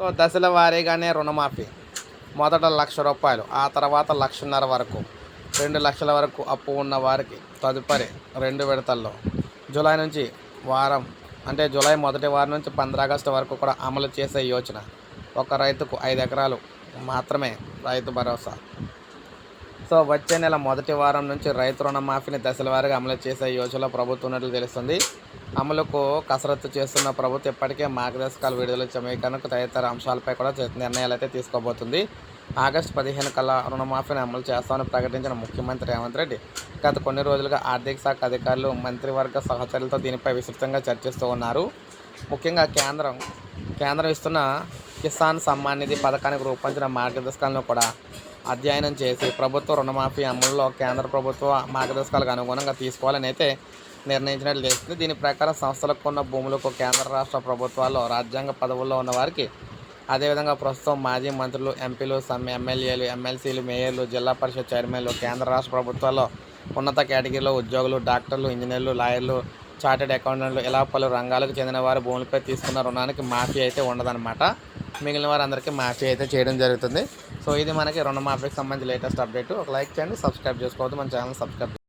So దశల వారీగానే రుణమాఫీ. మొదట లక్ష రూపాయలు ఆ తర్వాత లక్షన్నర వరకు. రెండు లక్షల వరకు అప్పు ఉన్న వారికి తదుపరి రెండు విడతల్లో. జూలై నుంచి వారం అంటే జూలై మొదటి వారం నుంచి పంద్ర ఆగస్టు వరకు కూడా అమలు చేసే యోచన. ఒక రైతుకు ఐదు ఎకరాలు మాత్రమే రైతు భరోసా. సో వచ్చే నెల మొదటి వారం నుంచి రైతు రుణమాఫీని దశల వారీగా అమలు చేసే యోచనలో ప్రభుత్వం ఉన్నట్లు తెలుస్తుంది. అమలుకు కసరత్తు చేస్తున్న ప్రభుత్వం ఇప్పటికే మార్గదర్శకాలు విడుదల సమీకరణకు తదితర అంశాలపై కూడా నిర్ణయాలు అయితే తీసుకోబోతుంది. ఆగస్టు పదిహేను కల్లా రుణమాఫీని అమలు చేస్తామని ప్రకటించిన ముఖ్యమంత్రి రేవంత్ రెడ్డి గత కొన్ని రోజులుగా ఆర్థిక శాఖ అధికారులు మంత్రివర్గ సహచరులతో దీనిపై విస్తృతంగా చర్చిస్తూ ఉన్నారు. ముఖ్యంగా కేంద్రం కేంద్రం ఇస్తున్న కిసాన్ సమ్మాన్ నిధి పథకానికి రూపొందించిన మార్గదర్శకాలను కూడా అధ్యయనం చేసి ప్రభుత్వ రుణమాఫీ అమలులో కేంద్ర ప్రభుత్వ మార్గదర్శకాలకు అనుగుణంగా తీసుకోవాలని అయితే నిర్ణయించినట్లు తెలిసింది దీని ప్రకారం సంస్థలకు ఉన్న భూములకు కేంద్ర రాష్ట్ర ప్రభుత్వాల్లో రాజ్యాంగ పదవుల్లో ఉన్న వారికి అదేవిధంగా ప్రస్తుతం మాజీ మంత్రులు ఎంపీలు సమ్ ఎమ్మెల్యేలు ఎమ్మెల్సీలు మేయర్లు జిల్లా పరిషత్ చైర్మన్లు కేంద్ర రాష్ట్ర ప్రభుత్వాల్లో ఉన్నత కేటగిరీలో ఉద్యోగులు డాక్టర్లు ఇంజనీర్లు లాయర్లు చార్టెడ్ అకౌంటెంట్లు ఇలా పలు రంగాలకు చెందిన వారు భూములపై తీసుకున్న రుణానికి మాఫీ అయితే ఉండదన్నమాట. మిగిలిన వారందరికీ మ్యాచ్ అయితే చేయడం జరుగుతుంది. సో ఇది మనకి రుణమాఫీకి సంబంధించి లేటెస్ట్ అప్డేట్. ఒక లైక్ చేయండి సబ్స్క్రైబ్ చేసుకోవద్దు. మన ఛానల్ సబ్స్క్రైబ్